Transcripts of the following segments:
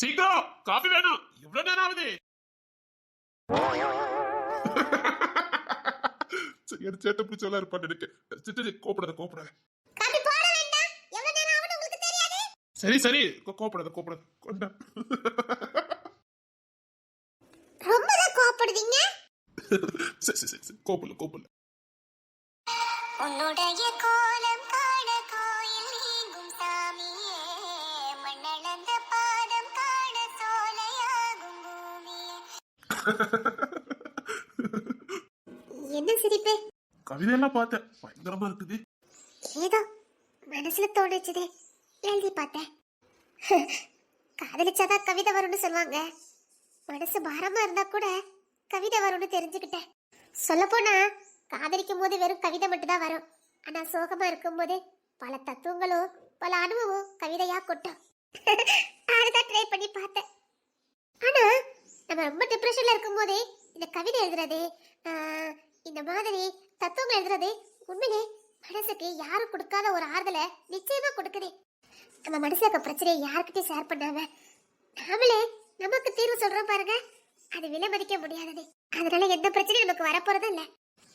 சீக்கிரம்! காஃபி வேணும்! எவ்வளவு நேரம் ஆகுது! சரி சேட்டை பிடிச்சவளா இருப்பான்னு நினைக்கிறேன். சரி, சரி கோப்படாத கோப்படாத காபி சரி சரி கோ- கோப்படாத கோப்படாத கொண்டா. ரொம்ப சரி சரி சரி, கோப்பல கோப்பல உன்னுடைய கோலம் என்ன சிரிப்பு? கவிதையெல்லாம் பார்த்தேன். பயங்கரமா இருக்குது. ஏதோ மனசுல தோணுச்சுதே. எழுதி பார்த்தேன். காதலிச்சாதான் கவிதை வரும்னு சொல்லுவாங்க. மனசு பாரமா இருந்தா கூட கவிதை வரும்னு தெரிஞ்சுக்கிட்டேன். சொல்ல போனா காதலிக்கும் போது வெறும் கவிதை மட்டும் தான் வரும். ஆனா சோகமா இருக்கும்போது பல தத்துவங்களும் பல அனுபவம் கவிதையா கொட்டும். அதுதான் ட்ரை பண்ணி பார்த்தேன். ஆனா நம்ம ரொம்ப டிப்ரெஷன்ல இருக்கும்போதே இந்த கவிதை எழுதுறது இந்த மாதிரி தத்துவங்கள் எழுதுறது உண்மையிலே மனசுக்கு யாரும் கொடுக்காத ஒரு ஆறுதலை நிச்சயமா கொடுக்குது. நம்ம மனசுல இருக்க பிரச்சனையை யாருக்கிட்டையும் ஷேர் பண்ணாம நாமளே நமக்கு தீர்வு சொல்றோம் பாருங்க. அது விலை மதிக்க முடியாதது. அதனால எந்த பிரச்சனையும் நமக்கு வரப்போறதும் இல்ல.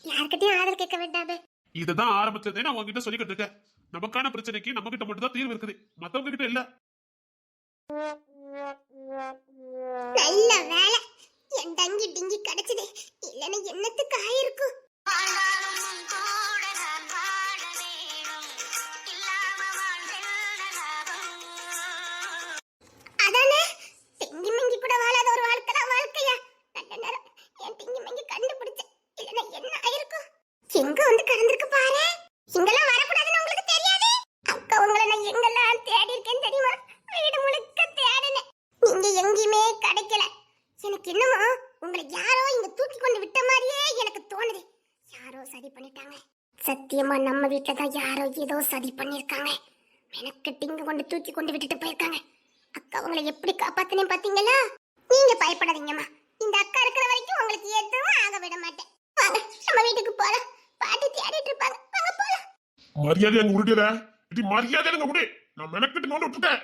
யாருக்கிட்டையும் ஆதரவு கேட்க வேண்டாமே. இதுதான் ஆரம்பிச்சதே நான் உங்ககிட்ட சொல்லிக்கிட்டு இருக்கேன். நமக்கான பிரச்சனைக்கு நம்ம கிட்ட மட்டும் தான் தீர்வு இருக்குது. மத்தவங்க கிட்ட இல்ல. நல்ல வேலை. என் தங்கி டிங்கி கிடைச்சது. ஏதோ சதி பண்ணிருக்காங்க மெனக்கட்டு இங்க கொண்டு தூக்கி கொண்டு விட்டுட்டு போயிருக்காங்க. அக்கா உங்களை எப்படி காப்பாத்தினேன் பாத்தீங்களா நீங்க பயப்படாதீங்கம்மா. இந்த அக்கா இருக்கிற வரைக்கும் உங்களுக்கு எதுவும் ஆக விட மாட்டேன். வாங்க நம்ம வீட்டுக்கு போலாம். பாட்டி தேடிட்டு இருப்பாங்க. வாங்க போலாம். மரியாதை அங்க விடுற இது மரியாதை அங்க விடு நான் மெனக்கிட்டு கொண்டு விட்டுட்டேன்.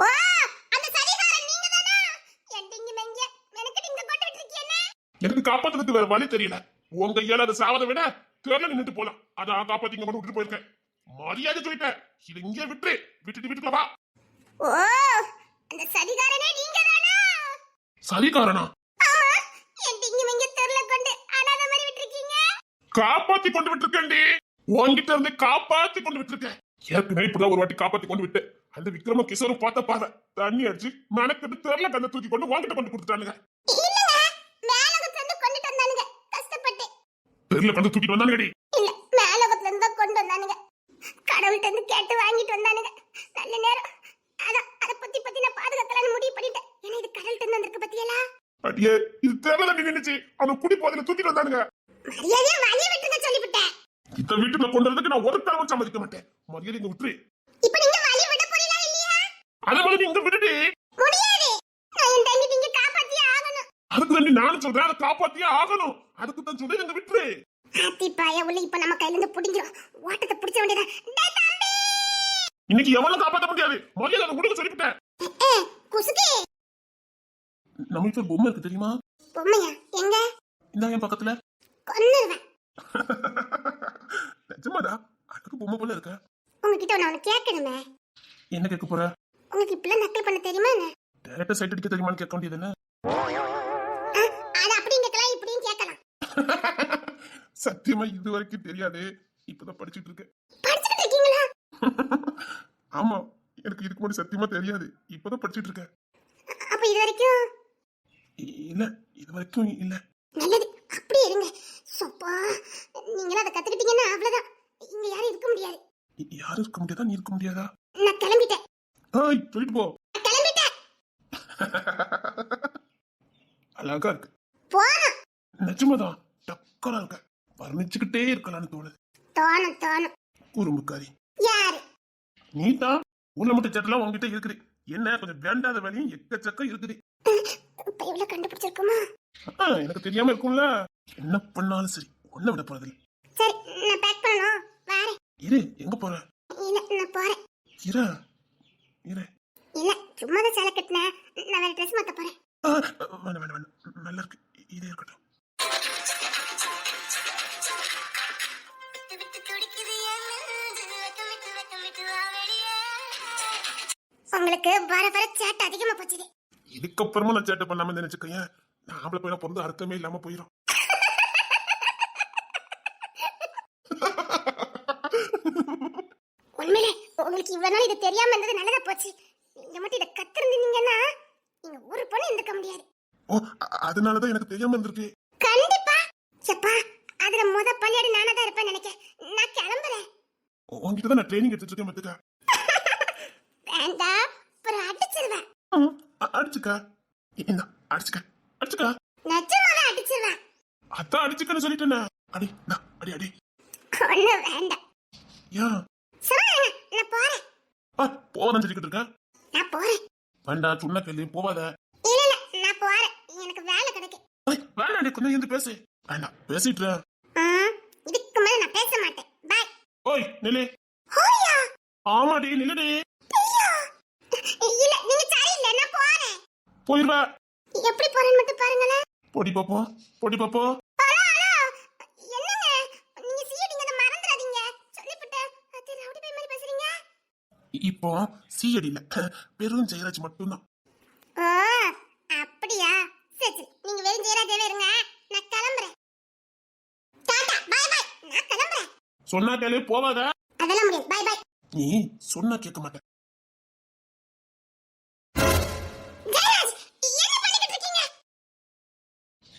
ஓ அந்த சதிகாரன் நீங்க தானா எண்டிங்க மெங்க மெனக்கட்டு இங்க கொண்டு விட்டுருக்கீங்க எனக்கு காப்பாத்துறதுக்கு வேற வழி தெரியல. உங்க கையால அதை சாவதை விட தேர்ல நின்னுட்டு போலாம். அதான் காப்பாத்தி இங்க கொண்டு விட்டு போயிருக்கேன். மரியாதை சொல்லிட்டேன். இது இங்கே விட்டுரு. விட்டுட்டு வீட்டுக்குள்ள வா. ஓ அந்த சதிகாரனே நீங்க தானா காப்பாத்தி கொண்டு விட்டுருக்கேன்டி. உன்கிட்ட இருந்து காப்பாத்தி கொண்டு விட்டுருக்கேன். ஏற்கனவே இப்படிதான் ஒரு வாட்டி காப்பாத்தி கொண்டு விட்டேன். அந்த விக்ரம கிஷோரும் பார்த்த பாரு தண்ணி அடிச்சு மெனக்கட்டு தெருல கந்த தூக்கி கொண்டு வாங்கிட்டு கொண்டு கொடுத்துட்டானுங்க இல்லங்க மேலகத்துல இருந்து கொண்டுட்டு வந்தானுங்க கஷ்டப்பட்டு தெருல கந்து தூக்கிட்டு வந்தானுங்கடி. இல்ல மேலகத்துல இருந்து கொண்டு வந்தானுங்க. கடவுள்கிட்ட இருந்து கேட்டு வாங்கிட்டு வந்தானுங்க. நல்ல நேரம். அதான் அதை பத்தி பத்தி நான் பாதுகாக்கலாம்னு முடிவு பண்ணிட்டேன். ஏன்னா இது கடவுள்கிட்ட இருந்து வந்திருக்கு பத்தியலா? அடியே இது தெருல நின்னுச்சு. அவனை குடி போதில தூக்கிட்டு வந்தானுங்க. மரியாதையா வழிய விட்டுங்க சொல்லிவிட்டேன். இந்த வீட்டுல கொண்டு வரதுக்கு நான் ஒரு காலமும் சம்மதிக்க மாட்டேன். மரியாதை இங்க விட்டுரு. இப்ப நீங்க வழி விட போறீங்களா இல்லையா? அதே மாதிரி இங்க விட்டுட்டு முடியாது. நான் என் தங்கி நீங்க காப்பாத்தியே ஆகணும். அதுக்கு தான் நானும் சொல்றேன். அதை காப்பாத்தியே ஆகணும். அதுக்கு தான் சொல்றேன் இங்க விட்டுரு ஆத்தி பாய உள்ள இப்ப நம்ம கையில இருந்து புடிஞ்சிரும் ஓட்டத்தை புடிச்ச வேண்டியதா இன்னைக்கு எவனும் காப்பாத்த முடியாது. மரியாதை அதை முடிக்க சொல்லிவிட்டேன். குசுகி! நம்ம வீட்டுல பொம்மை இருக்கு தெரியுமா? பொம்மையா? எங்க? இந்த என் பக்கத்துல. கொன்னுருவேன். நிஜமாடா? அதுக்கு பொம்மை போல இருக்க. உங்ககிட்ட நான் ஒண்ணு கேட்கணுமே. என்ன கேட்க போற? உங்களுக்கு இப்பெல்லாம் நக்கல் பண்ண தெரியுமா என்ன? டேரக்டா சைட் அடிக்க தெரியுமான்னு கேட்க வேண்டியது என்ன? சத்தியமா இது வரைக்கும் தெரியாது. இப்பதான் படிச்சிட்டு இருக்கேன். ஆமா. எனக்கு இதுக்கு முன்னாடி சத்தியமா தெரியாது. இப்பதான் படிச்சிட்டு இருக்கேன். அப்ப இது வரைக்கும்? இல்ல. இது வரைக்கும் இல்ல. நல்லது. அப்படி இருங்க. சப்பா நீங்களும் அதை கத்துக்கிட்டீங்கன்னா அவ்வளவுதான். இங்க யாரும் இருக்க முடியாது. யாரும் இருக்க முடியாதா? நீ இருக்க முடியாதா? நான் கிளம்பிட்டேன். ஏய் சொல்லிட்டு போ. கிளம்பிட்டேன். அழகா இருக்கு. போறோம் நிஜமாதான். டக்கரா இருக்க வர்ணிச்சுக்கிட்டே இருக்கலாம்னு தோணுது. தோணும் தோணும். குறும்புக்காரி யாரு? நீ தான் ஊர்ல மட்டும் சட்டெல்லாம் உங்ககிட்ட இருக்குது. என்ன கொஞ்சம் வேண்டாத வேலையும் எக்கச்சக்கம் இருக்குது. இப்ப இவ்வளவு கண்டுபிடிச்சிருக்குமா? எனக்கு தெரியாம இருக்கும்ல. என்ன பண்ணாலும் சரி ஒன்ன விட போறதில்ல. சரி நான் பேக் பண்ணணும். வரேன். இரு எங்க போற? இல்ல நான் போறேன். இரு இரு. இல்ல சும்மா தான் சேலை கட்டினேன். நான் வேற ட்ரெஸ் மாத்த போறேன். உங்களுக்கு வர வர சேட்டை அதிகமா போச்சுது இதுக்கப்புறமா நான் சேட்டை பண்ணாம நினைச்சுக்கேன் நான் ஆம்பளை பையனா பிறந்து அர்த்தமே இல்லாம போயிடும் உண்மையிலே உங்களுக்கு இவ்வளவு நாள் இது தெரியாம இருந்தது நல்லதா போச்சு. நீங்க மட்டும் இதை கத்திருந்தீங்கன்னா நீங்க ஒரு பொண்ணு இருந்துக்க முடியாது. ஓ அ- அதனாலதான் எனக்கு தெரியாம இருந்திருக்கு. கண்டிப்பா. எப்பா அதுல முத பள்ளியாடி நானா தான் இருப்பேன் நினைக்கிறேன். நான் கிளம்புறேன். உங்ககிட்ட தான் நான் ட்ரைனிங் எடுத்துட்டு இருக்கேன் மத்துக்கா வேண்டாம். அப்புறம் அடிச்சிருவேன். அடிச்சுக்கா. இந்த அடிச்சுக்க. அடிச்சுக்கா. நிஜமாவே அடிச்சிருவேன். அதான் அடிச்சுக்கன்னு சொல்லிட்டேனே. அடி அடி அடி. ஒண்ணு வேண்டாம். ஏன்? சொல்லுங்க நான் போறேன். ஆ போவாதான் சொல்லிக்கிட்டு இருக்கேன் நான் போறேன். வேண்டாம் சொன்ன கேள்வி போவாத. இல்ல இல்ல நான் போறேன். எனக்கு வேலை கிடைக்கு. வேண்டாம் நீ கொஞ்சம் இருந்து பேசு. வேண்டாம் பேசிட்டு இதுக்கு மேல நான் பேச மாட்டேன். பாய் ஓய் நில்லு. ஹோயா? ஆமாடி நில்லுடி ஐயோ இல்ல நீங்க சரியில்லை நான் போறேன் போயிருவ எப்படி போறேன்னு மட்டும் பாருங்களேன். பொடி பாப்போம் பொடி பாப்போம் இப்போ சிஎடி இல்ல பெரும் ஜெயராஜ் மட்டும்தான். ஓ அப்படியா? சரி சரி. நீங்க வெறும் ஜெயராஜாவே இருங்க. நான் கிளம்புறேன். டாடா பை பை நான் கிளம்புறேன். சொன்னா கேளு போவாத. அதெல்லாம் முடியாது. பை பை நீ சொன்னா கேட்க மாட்டேன்.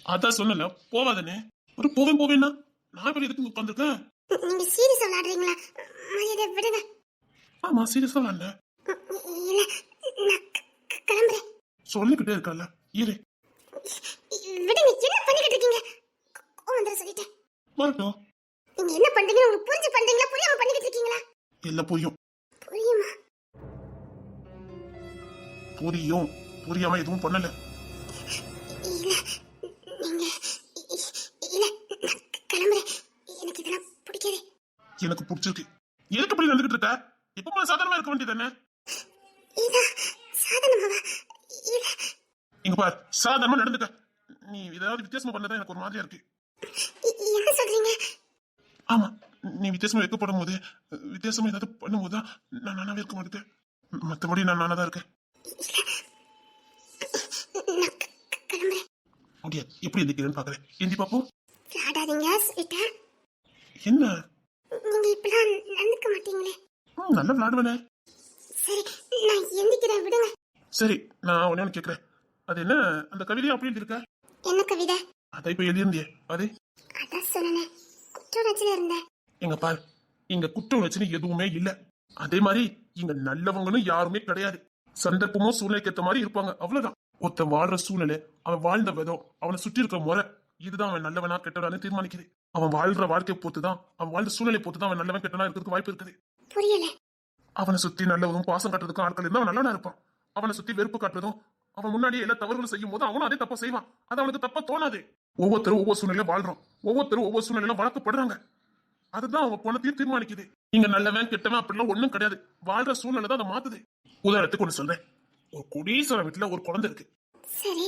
அதான் சொன்னல போவாதனே ஒரு போவேன் போவேன்னா? நான் இப்ப எதுக்கு உட்காந்துருக்கேன் நீங்க சீரியஸ் விளையாடுறீங்களா? மரியாதை விடுங்க. ஆமா சீரியஸா இல்ல இல்ல நான் கிளம்புறேன். சொல்லிக்கிட்டே இருக்கல. இரு. விடுங்க என்ன பண்ணிக்கிட்டு இருக்கீங்க? கோவம் வந்துட சொல்லிட்டேன். வரட்டும். நீங்க என்ன பண்றீங்கன்னு உங்களுக்கு புரிஞ்சு பண்றீங்களா? புரியாம பண்ணிக்கிட்டு இருக்கீங்களா? எல்லாம் புரியும். புரியுமா? புரியும். புரியாம எதுவும் பண்ணல. இல்ல. எனக்கு பிடிச்சிருக்கு. எதுக்கு இப்படி நடந்துகிட்டு இருக்க? எப்பவுமே சாதாரணமா இருக்க வேண்டியதானே இங்க பார் சாதாரணமா நடந்துக்க. நீ ஏதாவது வித்தியாசமா பண்ணதான் எனக்கு ஒரு மாதிரியா இருக்கு. ஆமா நீ வித்தியாசமா வைக்கப்படும் போது வித்தியாசமா ஏதாவது பண்ணும்போது தான் நான் நானாவே இருக்க மாட்டேன். மத்தபடி நான் நானா தான் இருக்கேன் நான் க- க- கிளம்புறேன் முடியாது எப்படி எந்திக்கிறேன்னு பாக்குறேன் எந்தி பாப்போம் விளையாடாதீங்க சொல்லிட்டேன் என்ன? நீங்க இப்பெல்லாம் நடந்துக்க மாட்டீங்களே. ம், நல்லா விளையாடுவேனே. சரி நான் எந்திக்கிறேன் விடுங்க. சரி நான் உடனே ஒண்ணு கேக்குறேன். அது என்ன? அந்த கவிதையை அப்படி எழுதியிருக்க? என்ன கவிதை? அதை இப்ப எழுதியிருந்தியே. அது அதான் சொன்னேன் குற்றவாளியில இருந்தேன் எங்க பாரு. இங்க குற்ற உணர்ச்சின்னு எதுவுமே இல்ல. அதே மாதிரி இங்க நல்லவங்களும் யாருமே கிடையாது. சந்தர்ப்பமும் சூழ்நிலைக்கு ஏத்த மாதிரி இருப்பாங்க. அவ்வளவுதான். ஒருத்தன் வாழ்ற சூழ்நிலை அவன் வாழ்ந்த விதம் அவனை சுற்றி இருக்கிற முறை இதுதான் அவன் நல்லவனா கெட்டவனான்னு தீர்மானிக்குது. அவன் வாழ்ற வாழ்க்கையை பொறுத்துதான் அவன் வாழ்ந்த சூழ்நிலை பொறுத்துதான் அவன் நல்லவன் கெட்டவனா இருக்கிறதுக்கு வாய்ப்பு இருக்குது. புரியல. அவனை சுத்தி நல்லவதும் பாசம் காட்டுறதுக்கும் ஆட்கள் இருந்தா அவன் நல்லவனா இருப்பான். அவனை சுத்தி வெறுப்பு காட்டுறதும் அவன் முன்னாடி எல்லா தவறுகளும் செய்யும் போது அவனும் அதே தப்பா செய்வான். அது அவனுக்கு தப்பா தோணாது. ஒவ்வொருத்தரும் ஒவ்வொரு சூழ்நிலையில வாழ்றோம். ஒவ்வொருத்தரும் ஒவ்வொரு சூழ்நிலையில வளர்க்கப்படுறாங்க. அதுதான் அவங்க குணத்தையும் தீர்மானிக்குது. இங்க நல்லவன் கெட்டவன் அப்படிலாம் ஒண்ணும் கிடையாது. வாழ்ற சூழ்நிலை தான் அதை மாத்துது. உதாரணத்துக்கு ஒண்ணு சொல்றேன். ஒரு குடீஸ்வர வீட்டுல ஒரு குழந்தை இருக்கு. சரி.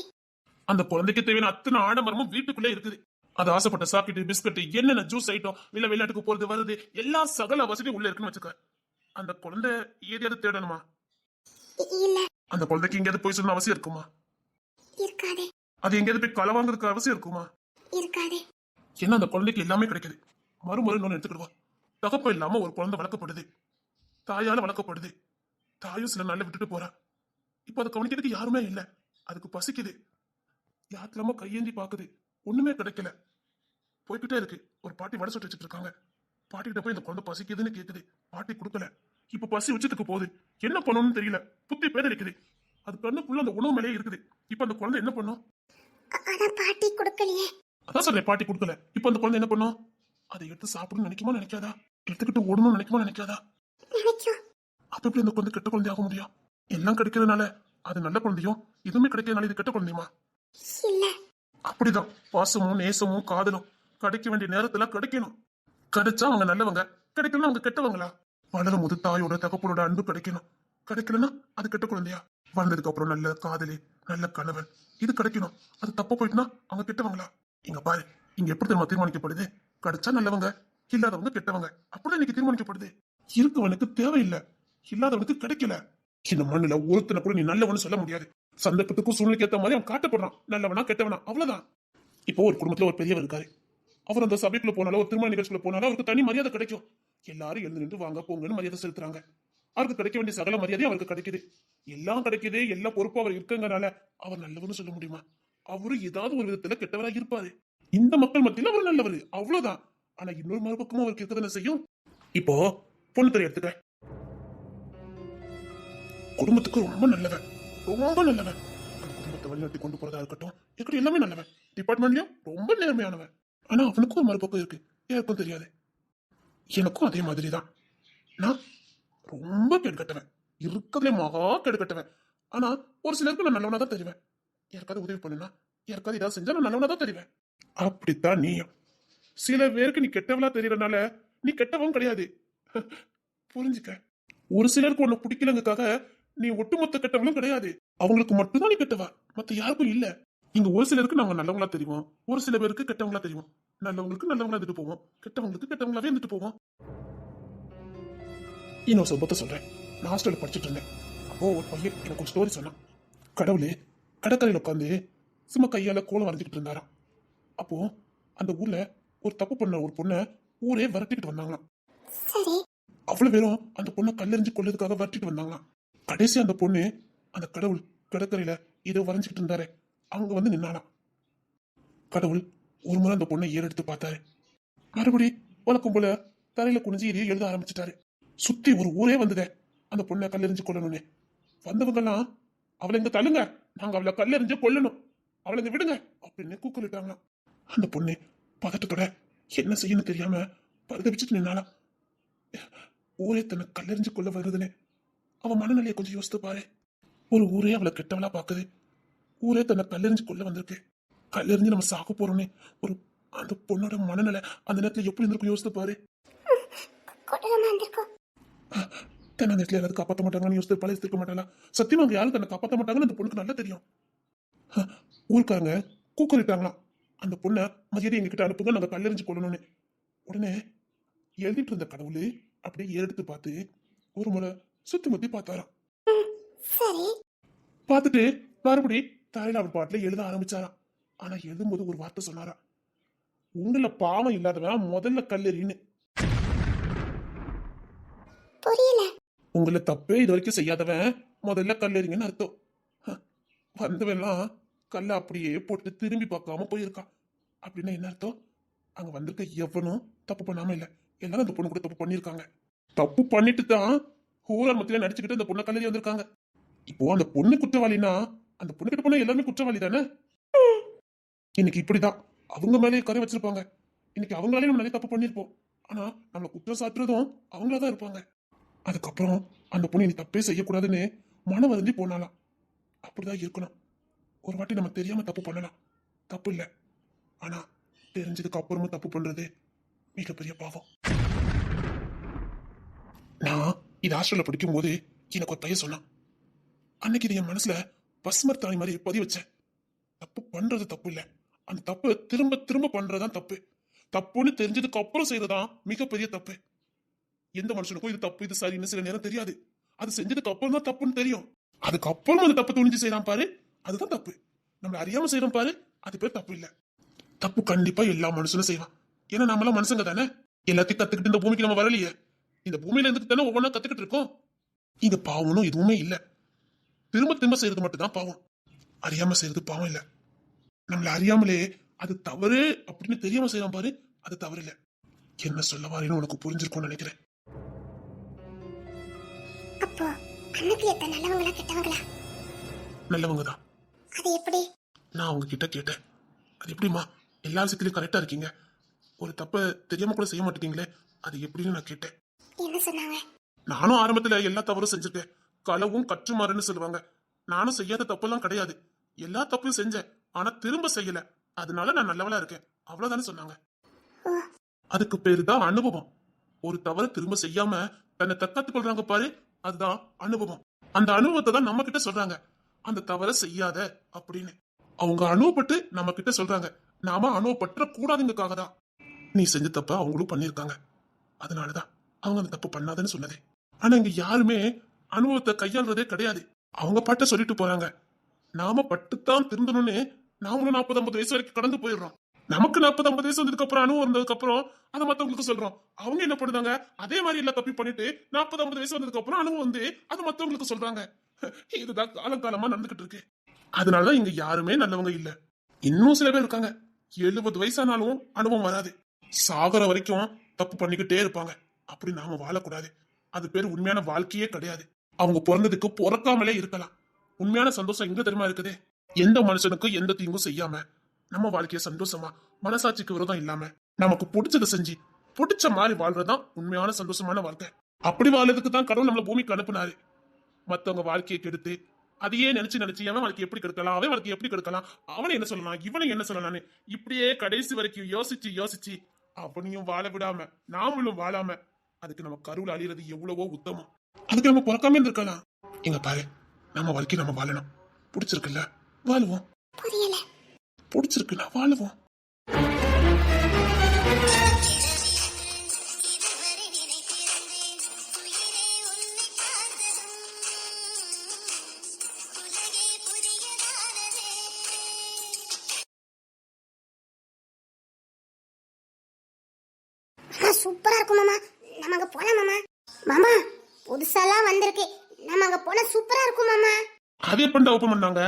அந்த குழந்தைக்கு தேவையான அத்தனை ஆடம்பரமும் வீட்டுக்குள்ளே இருக்குது. அது ஆசைப்பட்ட சாப்பிட்டு பிஸ்கட் என்னென்ன ஜூஸ் ஐட்டம் இல்ல விளையாட்டுக்கு போறது வருது எல்லா சகல வசதியும் உள்ள இருக்குன்னு வச்சுக்க அந்த குழந்தை ஏரியாவது தேடணுமா? அந்த குழந்தைக்கு எங்கேயாவது போய் சொல்லணும் அவசியம் இருக்குமா? அது எங்கேயாவது போய் களை வாங்குறதுக்கு அவசியம் இருக்குமா? ஏன்னா அந்த குழந்தைக்கு எல்லாமே கிடைக்குது. மறுமுறை இன்னொன்று எடுத்துக்கிடுவா தகப்ப இல்லாம ஒரு குழந்தை வளர்க்கப்படுது. தாயால வளர்க்கப்படுது. தாயும் சில நாள்ல விட்டுட்டு போறா. இப்போ அதை கவனிக்கிறதுக்கு யாருமே இல்ல. அதுக்கு பசிக்குது. யாத்திரமா கையேந்தி பாக்குது. ஒண்ணுமே கிடைக்கல. போய்கிட்டே இருக்கு. ஒரு பாட்டி வடை சுட்டு வச்சுட்டு இருக்காங்க பாட்டிகிட்ட போய் இந்த குழந்தை பசிக்குதுன்னு கேக்குது. பாட்டி கொடுக்கல. இப்ப பசி உச்சத்துக்கு போகுது. என்ன பண்ணணும்னு தெரியல. புத்தி பேதரிக்குது. அது கண்ணுக்குள்ள அந்த உணவு மேலேயே இருக்குது. இப்ப அந்த குழந்தை என்ன பண்ணும்? பாட்டி கொடுக்கலையே. அதான் சொல்றேன் பாட்டி கொடுக்கல. இப்போ அந்த குழந்தை என்ன பண்ணும்? அதை எடுத்து சாப்பிடணும்னு நினைக்குமா நினைக்காதா? எடுத்துக்கிட்டு ஓடணும்னு நினைக்குமா நினைக்காதா? அப்ப எப்படி அந்த குழந்தை கெட்ட குழந்தை ஆக முடியும்? எல்லாம் கிடைக்கிறதுனால? அது நல்ல குழந்தையும் எதுவுமே கிடைக்கிறதுனால இது கெட்ட குழந்தையுமா? அப்படிதான். பாசமும் நேசமும் காதலும் கிடைக்க வேண்டிய நேரத்துல கிடைக்கணும். கிடைச்சா அவங்க நல்லவங்க. கிடைக்கணும் அவங்க கெட்டவங்களா? வளரும் போது தாயோட தகப்பனோட அன்பு கிடைக்கணும். கிடைக்கலன்னா அது கெட்ட குழந்தையா? வந்ததுக்கு அப்புறம் நல்ல காதலி நல்ல கணவன். இது கிடைக்கணும். அது தப்பா போயிட்டுனா அவங்க கெட்டவங்களா? இங்க பாரு. இங்க எப்படி தெரியுமா தீர்மானிக்கப்படுது? கிடைச்சா நல்லவங்க இல்லாதவங்க கெட்டவங்க. அப்படிதான் இன்னைக்கு தீர்மானிக்கப்படுது. இருக்கவனுக்கு தேவையில்லை. இல்லாதவனுக்கு கிடைக்கல. இந்த மண்ணுல ஒருத்தனை கூட நீ நல்லவனு சொல்ல முடியாது. சந்தர்ப்பத்துக்கும் சூழ்நிலைக்கு ஏற்ற மாதிரி அவன் காட்டப்படுறான். நல்லவனா கெட்டவனா அவ்வளவுதான். இப்போ ஒரு குடும்பத்துல ஒரு பெரியவர் இருக்காரு. அவர் அந்த சபைக்குள்ள போனாலும் ஒரு திருமண நிகழ்ச்சிக்குள்ள போனாலும் அவருக்கு தனி மரியாதை கிடைக்கும். எல்லாரும் எழுந்து நின்று வாங்க போங்கன்னு மரியாதை செலுத்துறாங்க. அவருக்கு கிடைக்க வேண்டிய சகல மரியாதையும் அவருக்கு கிடைக்குது. எல்லாம் கிடைக்குது எல்லா பொறுப்பும் அவர் இருக்குங்கனால அவர் நல்லவன்னு சொல்ல முடியுமா? அவரு ஏதாவது ஒரு விதத்துல கெட்டவரா இருப்பாரு. இந்த மக்கள் மத்தியில அவர் நல்லவர் அவ்வளவுதான். ஆனா இன்னொரு மறுபக்கமும் அவருக்கு இருக்கதானே செய்யும்? இப்போ பொண்ணு தெரிய எடுத்துக்க குடும்பத்துக்கு ரொம்ப நல்லவன். ரொம்ப நல்லவன். குடும்பத்தை வழிநடத்தி கொண்டு போறதா இருக்கட்டும் இப்படி எல்லாமே நல்லவன். டிபார்ட்மெண்ட்லயும் ரொம்ப நேர்மையானவன். ஆனா அவனுக்கும் ஒரு மறுபக்கம் இருக்கு. யாருக்கும் தெரியாது. எனக்கும் அதே மாதிரி தான் நான் ரொம்ப கெடுக்கட்டவன் இருக்கிறதுலே மகா கெடுக்கட்டவன் ஆனா ஒரு சிலருக்கு நான் நல்லவனா தான் தெரிவேன். யாருக்காவது உதவி பண்ணுனா யாருக்காவது ஏதாவது செஞ்சா நான் நல்லவனா தான் தெரிவேன். அப்படித்தான் நீயும். சில பேருக்கு நீ கெட்டவளா தெரியறனால நீ கெட்டவன் கிடையாது. புரிஞ்சுக்க. ஒரு சிலருக்கு உன்னை பிடிக்கலங்கக்காக நீ ஒட்டுமொத்த கெட்டவளும் கிடையாது. அவங்களுக்கு மட்டும்தான் நீ கெட்டவா. மத்த யாருக்கும் இல்ல. இங்க ஒரு சிலருக்கு நாங்க நல்லவங்களா தெரியும் ஒரு சில பேருக்கு கெட்டவங்களா தெரியும் நல்லவங்களுக்கு நல்லவங்களா இருந்துட்டு போவோம். கெட்டவங்களுக்கு கெட்டவங்களாவே இருந்துட்டு போவோம். இன்னொரு சம்பவத்தை சொல்றேன். நான் ஹாஸ்டல்ல படிச்சுட்டு இருந்தேன். அப்போ ஒரு பையன் எனக்கு ஒரு ஸ்டோரி சொன்னான். கடவுளே கடற்கரையில் உட்காந்து சும்மா கையால கோலம் வரைஞ்சிக்கிட்டு இருந்தாராம். அப்போ அந்த ஊர்ல ஒரு தப்பு பண்ண ஒரு பொண்ணை ஊரே விரட்டிக்கிட்டு வந்தாங்களாம். அவ்வளவு பேரும் அந்த பொண்ணை கல்லெறிஞ்சு கொள்ளதுக்காக விரட்டிட்டு வந்தாங்களாம். கடைசி அந்த பொண்ணு அந்த கடவுள் கடற்கரையில ஏதோ வரைஞ்சிக்கிட்டு இருந்தாரு. அங்க வந்து நின்னாலாம் கடவுள் ஒரு முறை அந்த பொண்ணை ஏறெடுத்து பார்த்தாரு. மறுபடி வழக்கம் போல தரையில குனிஞ்சு இதையும் எழுத ஆரம்பிச்சிட்டாரு. சுத்தி ஒரு ஊரே வந்ததே. அந்த பொண்ணை கல்லெறிஞ்சு கொள்ளணும்னு வந்தவங்கெல்லாம் அவளை இங்க தள்ளுங்க. நாங்க அவளை கல்லெறிஞ்சு கொல்லணும். அவளை இங்க விடுங்க. அப்படின்னு கூக்குலிட்டாங்களாம் அந்த பொண்ணு பதட்டத்தோட என்ன செய்யணும் தெரியாம பரிதவிச்சுட்டு நின்னாலாம் ஊரே தன்னை கல்லெறிஞ்சு கொள்ள வருதுன்னு. அவன் மனநிலையை கொஞ்சம் யோசித்து பாரு. ஒரு ஊரே அவளை கெட்டவளா பாக்குது. ஊரே தன்னை கல்லெறிஞ்சு கொள்ள வந்திருக்கு. கல்லெறிஞ்சு நம்ம சாக போறோம்னு ஒரு அந்த பொண்ணோட மனநிலை அந்த நேரத்துல எப்படி இருந்திருக்கும் யோசித்து பாரு. தன்னை அந்த இடத்துல யாராவது காப்பாற்ற மாட்டாங்கன்னு யோசித்து பழைய இருக்க மாட்டாங்களா சத்தியமா அவங்க யாரும் தன்னை காப்பாற்ற மாட்டாங்கன்னு அந்த பொண்ணுக்கு நல்லா தெரியும். ஊருக்காரங்க கூக்குறிட்டாங்களாம். அந்த பொண்ணை மரியாதை எங்ககிட்ட அனுப்புங்க நாங்க கல்லெறிஞ்சு கொள்ளணும்னு. உடனே எழுதிட்டு இருந்த கடவுள் அப்படியே ஏறெடுத்து பார்த்து ஒரு முறை சுத்தி முத்தி பார்த்தாராம் சரி. பார்த்துட்டு மறுபடி தரையில அவர் பாட்டுல எழுத ஆரம்பிச்சாராம் ஆனா எழுதும்போது ஒரு வார்த்தை சொன்னாராம் உங்கள பாவம் இல்லாதவன் முதல்ல கல்லெறின்னு. புரியல. உங்களை தப்பே இது வரைக்கும் செய்யாதவன் முதல்ல கல்லெறிங்கன்னு அர்த்தம். ஹ, வந்தவன்லாம் கல்லை அப்படியே போட்டு திரும்பி பார்க்காம போயிருக்கான் அப்படின்னா என்ன அர்த்தம்? அங்க வந்திருக்க எவனும் தப்பு பண்ணாம இல்ல. எல்லாரும் அந்த பொண்ணு கூட தப்பு பண்ணியிருக்காங்க தப்பு பண்ணிட்டு தான் ஊரார் மத்தியில நடிச்சுக்கிட்டு அந்த பொண்ணை கல்லறி வந்திருக்காங்க. இப்போ அந்த பொண்ணு குற்றவாளினா அந்த பொண்ணு கிட்ட போனா எல்லாருமே குற்றவாளி தானே? இன்னைக்கு இப்படிதான். அவங்க மேலேயே கரை வச்சிருப்பாங்க. இன்னைக்கு அவங்களாலே நம்ம நிறைய தப்பு பண்ணியிருப்போம். ஆனா நம்மளை குற்றம் சாட்டுறதும் அவங்களா தான் இருப்பாங்க. அதுக்கப்புறம் அந்த பொண்ணு இன்னைக்கு தப்பே செய்யக்கூடாதுன்னு மனம் வருந்தி போனாலாம் அப்படிதான் இருக்கணும் ஒரு வாட்டி நம்ம தெரியாம தப்பு பண்ணலாம். தப்பு இல்லை. ஆனா தெரிஞ்சதுக்கு அப்புறமும் தப்பு பண்றது மிகப்பெரிய பாவம். நான் இது ஹாஸ்டல்ல படிக்கும் போது எனக்கு ஒரு பையன் சொன்னான். அன்னைக்கு இது என் மனசுல பசுமர்த்தாணி மாதிரி பதி வச்சேன். தப்பு பண்றது தப்பு இல்லை. அந்த தப்பு திரும்ப திரும்ப பண்றதுதான் தப்பு. தப்புன்னு தெரிஞ்சதுக்கு அப்புறம் செய்யறதுதான் மிகப்பெரிய தப்பு. எந்த மனுஷனுக்கும் இது தப்பு இது சரின்னு சில நேரம் தெரியாது. அது செஞ்சதுக்கு அப்புறம் தான் தப்புன்னு தெரியும். அதுக்கப்புறம் அந்த தப்பு துணிஞ்சு செய்யலாம் பாரு அதுதான் தப்பு. நம்மள அறியாம செய்யறோம் பாரு அது பேர் தப்பு இல்ல. தப்பு கண்டிப்பா எல்லா மனுஷனும் செய்வான். ஏன்னா நம்மளாம் மனுஷங்க தானே? எல்லாத்தையும் கத்துக்கிட்டு இந்த பூமிக்கு நம்ம வரலையே. இந்த பூமியில இருந்துட்டு தானே ஒவ்வொன்றா கத்துக்கிட்டு இருக்கோம்? இங்க பாவனும் எதுவுமே இல்ல. திரும்ப திரும்ப செய்யறது மட்டும் தான் பாவம். அறியாம செய்யறது பாவம் இல்ல. நம்மள அறியாமலே அது தவறு அப்படின்னு தெரியாம செய்யறோம் பாரு அது தவறு இல்ல. என்ன சொல்ல வாரேன்னு உனக்கு புரிஞ்சிருக்கும்னு நினைக்கிறேன். அப்போ அன்னைக்கு எத்த நல்லவங்களா கெட்டவங்களா? நல்லவங்க தான். அது எப்படி? நான் அவங்க கிட்ட கேட்டேன். அது எப்படிம்மா? எல்லா விஷயத்துலயும் கரெக்டா இருக்கீங்க. ஒரு தப்ப தெரியாம கூட செய்ய மாட்டேங்கிறீங்களே அது எப்படின்னு நான் கேட்டேன். என்ன சொன்னாங்க? நானும் ஆரம்பத்துல எல்லா தவறும் செஞ்சிருக்கேன் களவும் கற்றுமாறுன்னு சொல்லுவாங்க. நானும் செய்யாத தப்பெல்லாம் கிடையாது. எல்லா தப்பையும் செஞ்சேன். ஆனா திரும்ப செய்யல. அதனால நான் நல்லவளா இருக்கேன். அவ்வளவுதானே சொன்னாங்க. அதுக்கு பேரு தான் அனுபவம். ஒரு தவறு திரும்ப செய்யாம தன்னை தற்காத்துக் கொள்றாங்க பாரு அதுதான் அனுபவம். அந்த அனுபவத்தை தான் நம்ம கிட்ட சொல்றாங்க. அந்த தவறை செய்யாத அப்படின்னு. அவங்க அனுபவப்பட்டு நம்ம கிட்ட சொல்றாங்க. நாம அனுபவப்பற்ற கூடாதுங்கக்காக தான். நீ செஞ்ச தப்ப அவங்களும் பண்ணியிருக்காங்க. அதனாலதான். அவங்க அந்த தப்பு பண்ணாதன்னு சொன்னது. ஆனா இங்க யாருமே அனுபவத்தை கையாள்றதே கிடையாது. அவங்க பாட்ட சொல்லிட்டு போறாங்க. நாம பட்டுத்தான் திருந்தணும்னு நாமளும் நாற்பது ஐம்பது வயசு வரைக்கும் கடந்து போயிடுறோம். நமக்கு நாற்பது ஐம்பது வயசு வந்ததுக்கு அப்புறம் அனுபவம் வந்ததுக்கு அப்புறம் அதை மத்தவங்களுக்கு சொல்றோம். அவங்க என்ன பண்ணுறாங்க அதே மாதிரி எல்லாம் தப்பி பண்ணிட்டு நாற்பது ஐம்பது வயசு வந்ததுக்கு அப்புறம் அனுபவம் வந்து அது மத்தவங்களுக்கு சொல்றாங்க. இதுதான் காலங்காலமா நடந்துகிட்டு இருக்கு. அதனாலதான் இங்க யாருமே நல்லவங்க இல்ல. இன்னும் சில பேர் இருக்காங்க. எழுபது வயசானாலும் அனுபவம் வராது. சாகர வரைக்கும் தப்பு பண்ணிக்கிட்டே இருப்பாங்க. அப்படி நாம வாழக்கூடாது. அது பேர் உண்மையான வாழ்க்கையே கிடையாது. அவங்க பிறந்ததுக்கு பிறக்காமலே இருக்கலாம். உண்மையான சந்தோஷம் எங்க தெரியுமா இருக்குது? எந்த மனுஷனுக்கும் எந்த தீங்கும் செய்யாம நம்ம வாழ்க்கைய சந்தோஷமா மனசாட்சிக்கு விரோதம் இல்லாம நமக்கு பிடிச்சதை செஞ்சு பிடிச்ச மாதிரி வாழ்றதுதான் உண்மையான சந்தோஷமான வாழ்க்கை. அப்படி வாழ்றதுக்கு தான் கடவுள் நம்மள பூமிக்கு அனுப்புனாரு. மத்தவங்க வாழ்க்கையை கெடுத்து அதையே நினைச்சு நினைச்சு அவன் வாழ்க்கை எப்படி கெடுக்கலாம்? அவன் வாழ்க்கை எப்படி கெடுக்கலாம்? அவனை என்ன சொல்லலாம்? இவனை என்ன சொல்லலாம்னு இப்படியே கடைசி வரைக்கும் யோசிச்சு யோசிச்சு அவனையும் வாழ விடாம நாமளும் வாழாம அதுக்கு நம்ம கருவில் அழியறது எவ்வளவோ உத்தமம். அதுக்கு நம்ம பிறக்காம இருந்திருக்கலாம். எங்க பாரு நம்ம வாழ்க்கை நம்ம வாழணும். பிடிச்சிருக்குல்ல? வாழுவோம். புரியல. பிடிச்சிருக்குல்ல வாழுவோம். எப்பண்டா ஓப்பன் பண்ணாங்க.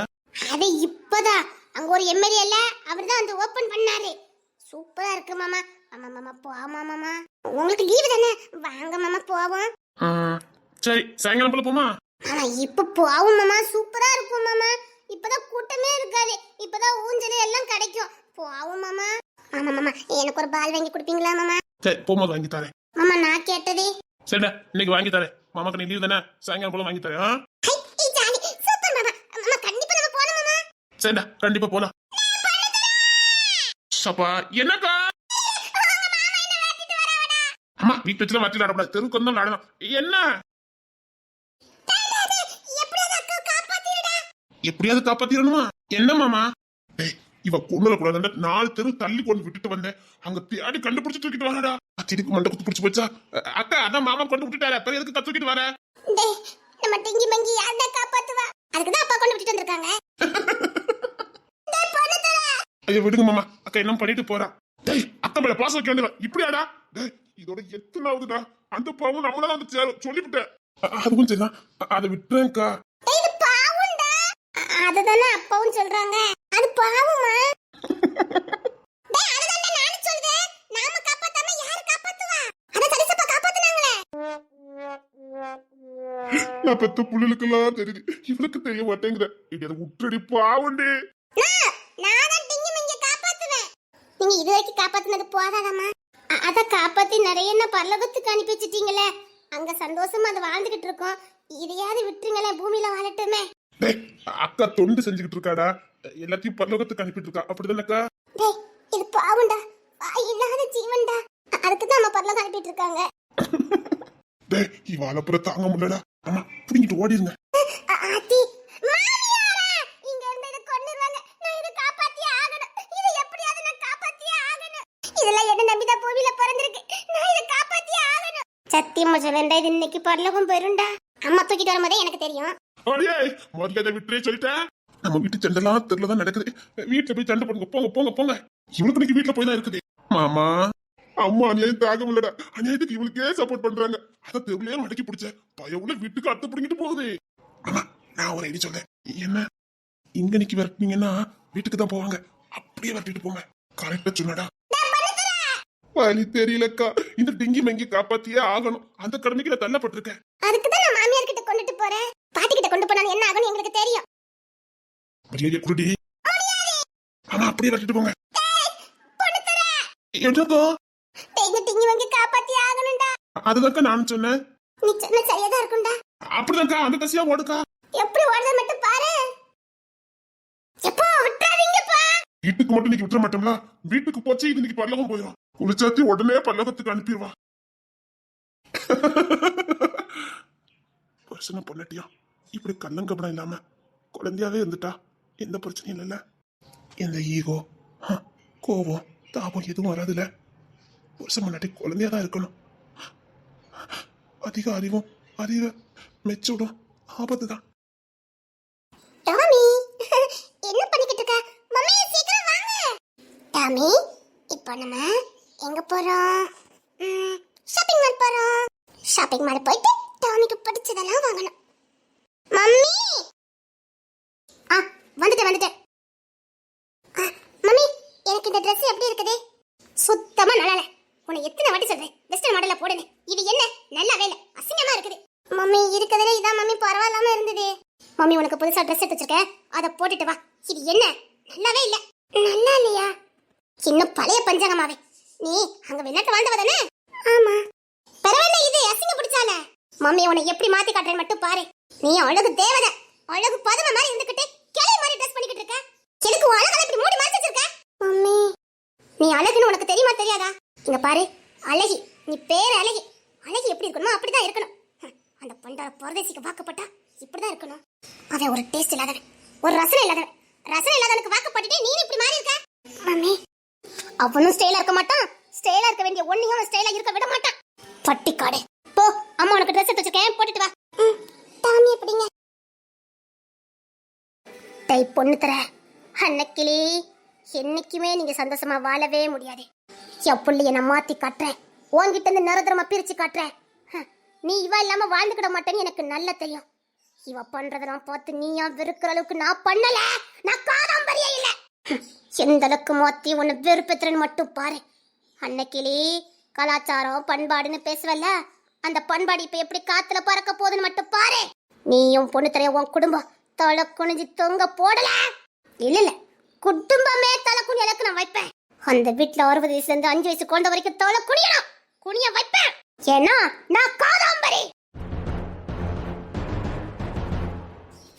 அது இப்பதான். அங்க ஒரு எம்எல்ஏ இல்ல அவர் தான் வந்து ஓபன் பண்ணாரு. சூப்பரா இருக்கு மாமா. ஆமா மாமா போமா மாமா உங்களுக்கு லீவு தானே? வாங்க மாமா போவோம். சரி சாயங்காலம் போல போமா? ஆனா இப்ப போவும் மாமா. சூப்பரா இருக்கும் மாமா. இப்பதான் கூட்டமே இருக்காது. இப்பதான் ஊஞ்சல் எல்லாம் கிடைக்கும். போவும் மாமா. ஆமா மாமா. எனக்கு ஒரு பால் வாங்கி கொடுப்பீங்களா மாமா? சரி போகும்போது வாங்கி தரேன். மாமா நான் கேட்டதே. சரிடா இன்னைக்கு வாங்கி தரேன். மாமாக்கு நீ லீவ் தானே? சாயங்காலம் போல வாங்கி தரேன் ஆ? ஹை, ஏய், ஜாலி சூப்பர் மாமா மாமா கண்டிப்பா நம்ம போலாம் மாமா சரிடா கண்டிப்பா போலாம். சப்பா என்னக்கா? அம்மா வீட்டு வச்சுலாம் வச்சு விளாடக்கூடாது தெருக்கு வந்து விளாடணும் என்ன? எப்படியாவது காப்பாத்திடணுமா என்ன மாமா? இவ கொண்டுல கூடாது நாலு தெரு தள்ளி கொண்டு விட்டுட்டு வந்தேன். அங்க தேடி கண்டுபிடிச்சு தூக்கிட்டு வரடா அச்சடிக்கு மண்டை குத்து பிடிச்சு போச்சா? அக்கா அதான் மாமா கொண்டு விட்டுட்டாரு. அப்புறம் எதுக்கு தூக்கிட்டு வர? நம்ம டிங்கி மங்கி யாரடா காப்பாத்துவா? அதுக்கு தான் அப்பா கொண்டு விட்டுட்டு வந்திருக்காங்க. ஐயோ விடுங்க மாமா. அக்கா என்ன பண்ணிட்டு போறா. டேய் அக்கா மேல பாசம் வைக்க வேண்டியதா இப்படியாடா? டேய் இதோட எத்தனாவதுடா? அந்த பாவம் நம்மளதான் வந்து சேரும் சொல்லிவிட்டேன். அதுவும் சரிதான். அதை விட்டுறேன்க்கா. அதுதானே அப்பாவும் சொல்றாங்க. அது பாவமா? நான் பெத்த புள்ளுக்கெல்லாம் தெரியுது. இவளுக்கு தெரிய மாட்டேங்கிற இது விட்டுடி பாவண்டி நான் தான் டிங்கி மங்கி காப்பாத்துவேன் நீங்க இது வரைக்கும் காப்பாத்துனது போதாதாம்மா. அ- அத காப்பாத்தி நிறைய என்ன பரலோகத்துக்கு அனுப்பி வச்சிட்டீங்களே. அங்க சந்தோஷமா அதை வாழ்ந்துகிட்டு இருக்கோம். இதையாவது விட்டுருங்களேன் பூமியில வாழட்டுமே. டேய் அக்கா தொண்டு செஞ்சுக்கிட்டு இருக்காடா. எல்லாத்தையும் பரலோகத்துக்கு அனுப்பிட்டு இருக்கா. அப்படிதானக்கா டேய் இது பாவம்டா வாய் இல்லாத ஜீவன்டா. அதுக்கு தான் நம்ம பரலோகம் அனுப்பிட்டு இருக்காங்க. டேய் இவாள அப்புறம் தாங்க முடியலடா. அம்மா புடிங்கிட்டு ஓடிருங்க. ஆத்தி மாமியாரா இங்க இருந்து இத கொன்னுருவாங்க நான் இத காப்பாத்தியே ஆகணும் இத எப்படியாவது நான் காப்பாத்தியே ஆகணும் இதெல்லாம் என்ன நம்பி தான் பூமியில பிறந்திருக்கு? நான் இதை காப்பாத்தி ஆகணும். சத்தியமா சொல்லேன்டா இது இன்னைக்கு பரலோகம் போயிருண்டா அம்மா தூக்கிட்டு வரும்போதே எனக்கு தெரியும். அடியே மரியாதை விட்டுறே சொல்லிட்டேன். நம்ம வீட்டு சண்டைலாம் தெருல தான் நடக்குது. வீட்டுல போய் சண்டை போடுங்க போங்க போங்க போங்க. இவனுக்கு இன்னைக்கு வீட்டுல போய் தான் இருக்குது. மாமா அம்மா அநியாயம் தாகம் இல்லடா. அநியாயத்துக்கு இவளுக்கே சப்போர்ட் பண்றாங்க. அத தெருவிலேயே மடக்கி பிடிச்ச பயவுல வீட்டுக்கு அத்து பிடிங்கிட்டு போகுது. ஆமா நான் ஒரு ஐடி சொல்றேன். என்ன? இங்க நிக்கி விரட்டினீங்கன்னா வீட்டுக்கு தான் போவாங்க. அப்படியே விரட்டிட்டு போங்க. கரெக்டா சொன்னடா. வழி தெரியலக்கா. இந்த டிங்கி மங்கி காப்பாத்தியே ஆகணும். அந்த கடமைக்கு நான் தள்ளப்பட்டிருக்கேன். அதுக்கு தான் நான் மாமியார் கிட்ட கொண்டுட்டு போறேன். பாட்டி கிட்ட கொண்டு போனா என்ன ஆகும்னு எங்களுக்கு தெரியும். மரியாதை குருடி. ஆமா அப்படியே விரட்டிட்டு போங்க. என்னக்கா? எங்க டிங்கி வாங்கி காப்பாத்தி ஆகணும்டா. அதுதான்க்கா நானும் சொன்னேன். நீ சொன்ன சரியா தான் இருக்கும்டா. அப்படிதான்க்கா அந்த தசியா ஓடுக்கா. எப்படி ஓடுறது மட்டும் பாரு எப்போ விட்டுறாதீங்கப்பா வீட்டுக்கு மட்டும் இன்னைக்கு விட்டுற மாட்டோம்ல? வீட்டுக்கு போச்சு இது இன்னைக்கு பல்லவம் போயிடும் குளிச்சாத்தி உடனே பல்லவத்துக்கு அனுப்பிடுவா. பிரச்சனை பண்ணட்டியா இப்படி கண்ணங்கபடம் இல்லாம குழந்தையாவே இருந்துட்டா? எந்த பிரச்சனையும் இல்லைல்ல. எந்த ஈகோ கோபம் தாபம் எதுவும் வராதுல்ல. வருஷம் முன்னாடி குழந்தையா தான் இருக்கணும். அதிக அறிவும் அறிவை மெச்சூடும் ஆபத்து தான் டாமி என்ன பண்ணிக்கிட்டு இருக்க மம்மி சீக்கிரம் வாங்க டாமி இப்போ நம்ம எங்க போறோம்? ஷாப்பிங் மால் போறோம். ஷாப்பிங் மால் போயிட்டு டாமிக்கு பிடிச்சதெல்லாம் வாங்கணும். மம்மி! ஆ வந்துட்டேன் வந்துட்டேன். ஆ, மம்மி எனக்கு இந்த ட்ரெஸ் எப்படி இருக்குது? சுத்தமா நல்லா உன்னை எத்தனை வாட்டி சொல்றேன். வெஸ்டர்ன் மாடல்ல போடுங்க இது என்ன? நல்லாவே இல்லை. அசிங்கமா இருக்குது. மம்மி இருக்கிறதுல இதான் மம்மி. பரவாயில்லாம இருந்தது. மம்மி உனக்கு புதுசா ட்ரெஸ் எடுத்து வச்சிருக்கேன். அதை போட்டுட்டு வா. இது என்ன? நல்லாவே இல்லை. நல்லா இல்லையா? இன்னும் பழைய பஞ்சாங்கமாவே நீ அங்க வெளிநாட்டு வாழ்ந்தவ தானே? ஆமா. பரவாயில்ல இது அசிங்க பிடிச்சால மம்மி உன்னை எப்படி மாத்தி காட்டுறேன் மட்டும் பாரு. நீ அழகு தேவதை அழகு பதம மாதிரி இருந்துகிட்டு கிளை மாதிரி ட்ரெஸ் பண்ணிக்கிட்டு இருக்க. எதுக்கு உன் அழகை இப்படி மூடி மறைச்சு வச்சிருக்க? மம்மி நீ அழகுன்னு உனக்கு தெரியுமா தெரியாதா? இங்க பாரு அழகி நீ பேர் அழகி. அழகி எப்படி இருக்கணுமோ அப்படிதான் இருக்கணும். அந்த பண்டார பரதேசிக்கு வாக்கப்பட்டா இப்படிதான் இருக்கணும். அவன் ஒரு டேஸ்ட் இல்லாதவன் ஒரு ரசனை இல்லாதவன். ரசனை இல்லாதவனுக்கு வாக்கப்பட்டுட்டே நீ இப்படி மாறி இருக்க? மம்மி அவனும் ஸ்டைலா இருக்க மாட்டான். ஸ்டைலா இருக்க வேண்டிய ஒன்னையும் அவன் ஸ்டைலா இருக்க விட மாட்டான். பட்டிக்காடு. போ அம்மா உனக்கு ட்ரெஸ் எடுத்து வச்சிருக்கேன். போட்டுட்டு வா. எப்படிங்க? டை பொண்ணு தர. அன்னக்கிளி என்னைக்குமே நீங்க சந்தோஷமா வாழவே முடியாது. என் புள்ளைய நான் மாத்தி காட்டுறேன். உன்கிட்ட இருந்து நிரந்தரமா பிரிச்சு காட்டுறேன். ஹ, நீ இவ இல்லாம வாழ்ந்துக்கிட மாட்டேன்னு எனக்கு நல்லா தெரியும். இவ பண்றதெல்லாம் பார்த்து நீயா வெறுக்கிற அளவுக்கு நான் பண்ணல? நான் எந்த அளவுக்கு மாத்தி உன்னை வெறுப்பத்துறன்னு மட்டும் பாரு. அன்னைக்கிளி கலாச்சாரம் பண்பாடுன்னு பேசுவல்ல? அந்த பண்பாடு இப்ப எப்படி காத்துல பறக்க போகுதுன்னு மட்டும் பாரு. நீயும் பொண்ணு தரைய உன் குடும்பம் தலை குனிஞ்சு தொங்க போடல. இல்ல இல்ல. குடும்பமே தலை குனி அளவுக்கு நான் வைப்பேன். அந்த வீட்டுல அறுபது வயசுல இருந்து அஞ்சு வயசு கொண்ட வரைக்கும் தலை குனியணும். குனிய வைப்பேன். ஏன்னா நான் காதாம்பரி.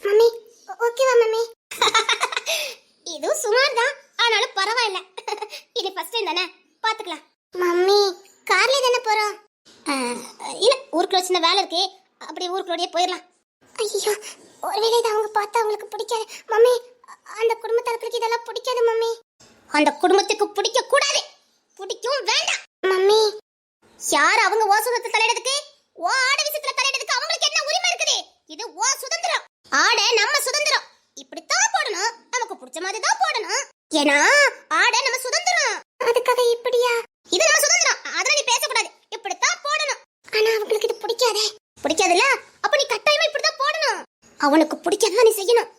மம்மி ஓகேவா மம்மி? இதுவும் சுமார் தான். ஆனாலும் பரவாயில்ல. இது ஃபர்ஸ்ட் டைம் தானே? பாத்துக்கலாம். மம்மி கார்ல தானே போறோம்? இல்ல ஊருக்குள்ள சின்ன வேலை இருக்கு. அப்படியே ஊருக்குள்ளோடயே போயிடலாம். ஐயோ ஒருவேளை இதை அவங்க பார்த்தா அவங்களுக்கு பிடிக்காது. மம்மி அந்த குடும்ப தரப்புக்கு இதெல்லாம் பிடிக்காது மம்மி. அந்த குடும்பத்துக்கு பிடிக்க கூடாது பிடிக்கும் வேண்டாம். மம்மி யார் அவங்க ஓ சுதந்திரத்தை தலையிடதுக்கு ஓ ஆட விஷயத்துல தலையிடதுக்கு அவங்களுக்கு என்ன உரிமை இருக்குது? இது ஓ சுதந்திரம். ஆட நம்ம சுதந்திரம். இப்படித்தான் போடணும். நமக்கு பிடிச்ச மாதிரி தான் போடணும். ஏன்னா ஆட நம்ம சுதந்திரம். அதுக்காக இப்படியா? இது நம்ம சுதந்திரம். அதெல்லாம் நீ பேசக்கூடாது. இப்படித்தான் போடணும். ஆனா அவங்களுக்கு இது பிடிக்காதே. பிடிக்காதுல்ல? அப்ப நீ கட்டாயமா இப்படிதான் போடணும். அவனுக்கு பிடிக்காதான் நீ செய்யணும்.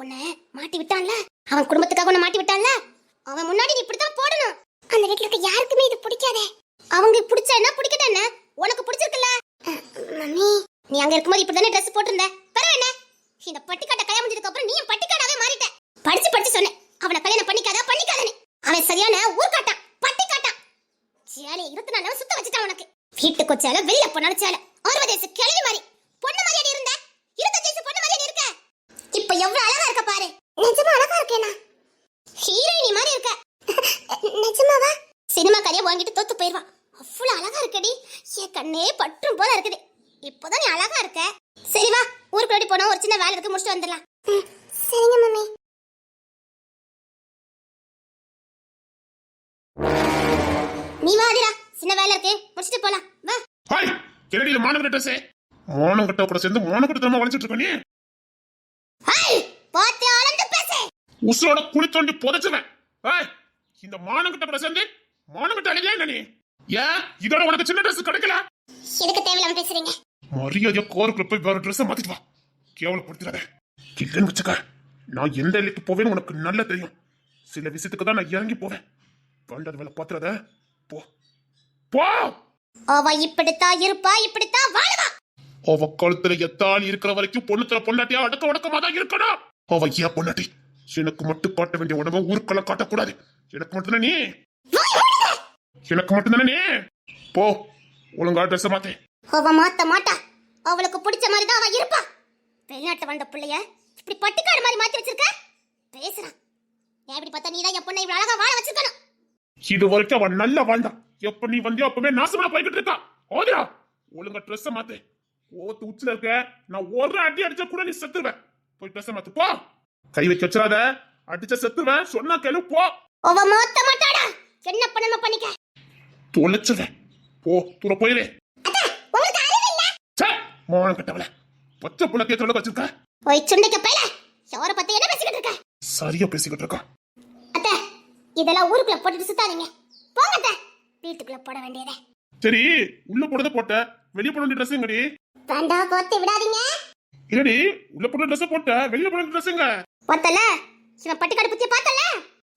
உன்னை மாட்டி விட்டான்ல? அவன் குடும்பத்துக்காக உன்னை மாட்டி விட்டான்ல? அவன் முன்னாடி நீ இப்படித்தான் போடணும். அந்த வீட்டுல இருக்க யாருக்குமே இது பிடிக்காதே. அவங்க பிடிச்ச என்ன? பிடிக்கட்ட என்ன? உனக்கு பிடிச்சிருக்குல்ல? மம்மி நீ அங்க இருக்கும்போது இப்படிதானே ட்ரெஸ் போட்டிருந்த? இந்த பட்டிக்காட்ட கல்யாணம் முடிஞ்சதுக்கு அப்புறம் நீ பட்டிக்காடாவே மாறிட்ட. படிச்சு படிச்சு சொன்னேன் அவனை கல்யாணம் பண்ணிக்காத பண்ணிக்காதன்னு. அவன் சரியான ஊர்க்காட்டான் பட்டிக்காட்டான். சேலை இருபத்தி நாலு சுத்த வச்சுட்டான் உனக்கு. வீட்டுக்கு சேலை வெளியில போனாலும் சேலை அறுபது வயசு கிழவி மாதிரி பொண்ணு மாதிரியாடி இருந்த? இருபத்தஞ்சு வயசு பொண்ணு மாதிரியாடி இருக்க? இப்ப எவ்வளவு அழகா இருக்க பாரு. நிஜமா அழகா இருக்கேனா? ஹீரோயினி மாதிரி இருக்க. நிஜமாவா? சினிமா கதையை வாங்கிட்டு தோத்து போயிருவான். அவ்வளவு அழகா இருக்கடி. என் கண்ணே பற்றும் போல இருக்குது. இப்போதான் நீ அழகா இருக்க. சரி வா ஊருக்கு ஓடி போனோம் ஒரு சின்ன வேலை இருக்கு முடிச்சுட்டு வந்துடலாம். சரிங்க மம்மி நீ வா ஆதிரா சின்ன வேலை இருக்கு முடிச்சுட்டு போலாம். வா. ஹாய் என்னடி இது மானகட்ட ட்ரெஸ் மானகட்ட கூட சேர்ந்து மானகட்டத்தனமா வளைச்சிட்டு இருக்க நீ? ஹாய் பாத்து அளந்து பேசு. உசுரோட குழி தோண்டி புதைச்சுவேன் ஏய், இந்த மானகட்ட கூட சேர்ந்து மானகட்ட அழகியா என்ன நீ? ஏன் இதோட உனக்கு சின்ன ட்ரெஸ் கிடைக்கல? எதுக்கு தேவையில்லாம பேசுறீங்க? மரியாதையா கோருக்குள்ள போய் வேற ட்ரெஸ் மாத்திட்டு வா. கேவலப்படுத்திடாத. இல்லைன்னு வச்சுக்க நான் எந்த எல்லைக்கு போவேன்னு உனக்கு நல்லா தெரியும். சில விஷயத்துக்கு தான் நான் இறங்கி போவேன். வேண்டாத வேலை பாத்துறத போ. போ! அவ இப்படித்தான் இருப்பா இப்படித்தான் வாழுவா. அவ கழுத்துல எத்தாள் இருக்கிற வரைக்கும் பொண்ணுத்துல பொண்டாட்டியா அடக்க உடக்கமா தான் இருக்கணும். அவ ஏன் பொண்டாட்டி? எனக்கு மட்டும் காட்ட வேண்டிய உடம்ப ஊருக்கெல்லாம் காட்டக்கூடாது. எனக்கு மட்டும் நீ? எனக்கு மட்டும் தானே நீ? போ. ஒழுங்கா ட்ரெஸ் மாத்தே. அவ மாத்த மாட்டா. அவளுக்கு பிடிச்ச மாதிரி தான் அவ இருப்பா. வெளிநாட்டு வந்த பிள்ளைய இப்படி பட்டிக்காடு மாதிரி மாத்தி வச்சிருக்க? பேசுறான் ஏன் இப்படி பார்த்தா நீதான் என் பொண்ணை இவ்வளவு அழகா வாழ வச்சிருக்கணும்? இது வரைக்கும் அவன் நல்லா வாழ்ந்தான் எப்ப நீ வந்தியோ அப்பவே நாசமா போய்கிட்டு இருக்கா? ஓதியா ஒழுங்கா ட்ரெஸ் மாத்து. ஓத்து உச்சில இருக்க. நான் ஒரு அடி அடிச்சா கூட நீ செத்துருவேன் போய் பேச மாத்து. போ. கை வைக்க வச்சிடாத. அடிச்சா செத்துருவேன். சொன்னா கேளு. போ. அவ மொத்த மாட்டாடா. என்ன பண்ணணும் பண்ணிக்க. தொலைச்சிருவேன். போ. தூர போயிரு அத்தா உங்களுக்கு அறிவு இல்ல சே மோனம் கட்டவள பச்சை புள்ள கேட்கறத வச்சிருக்க? போய் சுண்டைக்க பையல. யார பத்தி என்ன பேசிக்கிட்டு இருக்க? சரியா பேசிக்கிட்டு இருக்கா. அத்தை இதெல்லாம் ஊருக்குள்ள போட்டுட்டு சுத்தாதீங்க. போங்க அத்தை. வீட்டுக்குள்ள போட வேண்டியதே. சரி உள்ள போடுறத போட்ட. வெளிய போட வேண்டிய ட்ரெஸ் எங்கடி? வேண்டாம் கோத்து விடாதீங்க. இல்லடி உள்ள போடுற ட்ரெஸ் போட்ட வெளிய போட வேண்டிய ட்ரெஸ் எங்க? பார்த்தல இவன் பட்டிக்காடு புத்திய பார்த்தல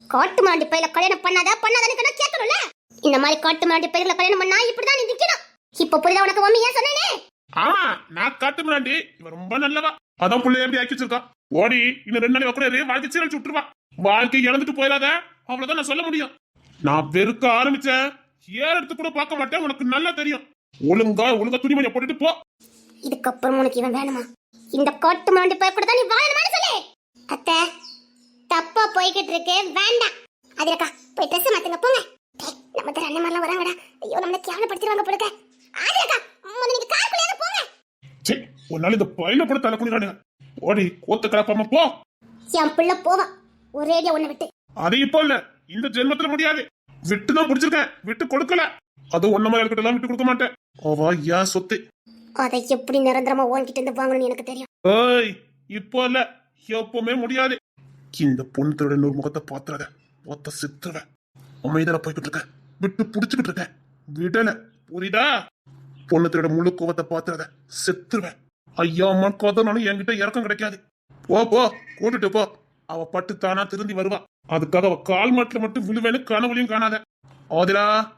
காட்டு மாண்டி பையில கல்யாணம் பண்ணாத பண்ணாதன்னு நான் கேட்கணும்ல இந்த மாதிரி காட்டு மாண்டி பையில கல்யாணம் பண்ணா இப்படிதான் நீ நிக்கணும். இப்ப புரியுதா உனக்கு மம்மி ஏன் சொன்னேனே? ஆமா நான் காத்து முன்னாடி இவன் ரொம்ப நல்லவா. அதான் புள்ளைய எப்படி ஆக்கி வச்சிருக்கா? ஓடி இன்னும் ரெண்டு நாள் கூட வாழ்க்கை சீரழிச்சு விட்டுருவா. வாழ்க்கை இழந்துட்டு போயிடாத. அவ்வளவுதான் நான் சொல்ல முடியும். நான் வெறுக்க ஆரம்பிச்சேன். ஏற எடுத்து கூட பார்க்க மாட்டேன். உனக்கு நல்லா தெரியும். ஒழுங்கா ஒழுங்கா துணிமணியை போட்டுட்டு போ. இதுக்கப்புறம் உனக்கு இவன் வேணுமா? இந்த கோட்டு மாண்டு போய் கூட நீ வாழணுமா சொல்லு. அத்த தப்பா போய்கிட்டு இருக்கு. வேண்டாம். அதிலக்கா போய் ட்ரெஸ் மாத்துங்க போங்க. நம்ம தர அண்ணன் மாதிரிலாம் வராங்கடா. ஐயோ நம்மள கேவலப்படுத்திடுவாங்க போடுக்க அதிலக்கா முதல்ல நீங்க காருக்குள்ளே போங்க சே ஒரு நாள் இந்த பயில கூட தலை குடிக்கிறானுங்க ஓடி கோத்த கிளப்பாம போ. என் பிள்ளை போவான் ஒரேடியா உன்னை விட்டு. அது இப்போ இல்ல. இந்த ஜென்மத்துல முடியாது. விட்டு தான் பிடிச்சிருக்கேன். விட்டு கொடுக்கல. அது ஒன்ன மாதிரி இருக்கட்டும் விட்டு கொடுக்க மாட்டேன். அவா ஏன் சொத்து? அதை எப்படி நிரந்தரமா உன்கிட்ட இருந்து வாங்கணும்னு எனக்கு தெரியும். ஏய் இப்போ இல்ல. எப்பவுமே முடியாது. இந்த பொண்ணு இன்னொரு முகத்தை பாத்துறத. ஒத்த சித்துற அமைதியில போய்கிட்டு இருக்க விட்டு புடிச்சுக்கிட்டு இருக்க விடல புரியுதா? பொண்ணு முழு கோவத்தை பாத்துறத செத்துருவேன். ஐயா அம்மா கோதனாலும் என்கிட்ட இறக்கம் கிடைக்காது. போ போ கூட்டிட்டு போ. அவ பட்டு தானா திருந்தி வருவா. அதுக்காக அவ கால் மாட்டுல மட்டும் விழுவேன்னு கனவுலையும் காணாத. ஆதிலா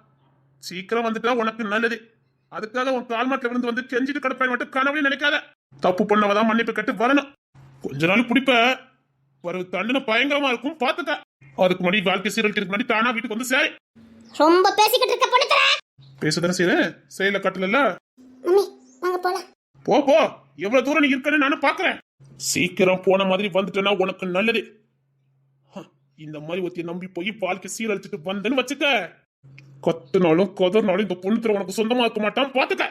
சீக்கிரம் வந்துட்டா உனக்கு நல்லது. அதுக்காக உன் கால் மாட்டுல விழுந்து வந்து கெஞ்சிட்டு கிடப்பேன் மட்டும் கனவுலையும் நினைக்காத. தப்பு பண்ணவதான் மன்னிப்பு கட்டு வரணும். கொஞ்ச நாள் குடிப்ப. ஒரு தண்டனை பயங்கரமா இருக்கும் பாத்துக்க அதுக்கு முன்னாடி வாழ்க்கை சீரழிக்கிறதுக்கு முன்னாடி தானா வீட்டுக்கு வந்து சரி. ரொம்ப பேசிக்கிட்டு இருக்க பொண்ணு பேசதானே செய்யறேன் செயல கட்டல போ போ. எவ்வளவு தூரம் நீ இருக்கன்னு நானும் பாக்குறேன். சீக்கிரம் போன மாதிரி வந்துட்டேன்னா உனக்கு நல்லது. இந்த மாதிரி ஒருத்திய நம்பி போய் வாழ்க்கை சீரழிச்சிட்டு வந்தேன்னு வச்சுக்க. கத்துனாலும் கதர்னாலும் இந்த பொண்ணு உனக்கு சொந்தமா இருக்க மாட்டான் பாத்துக்க.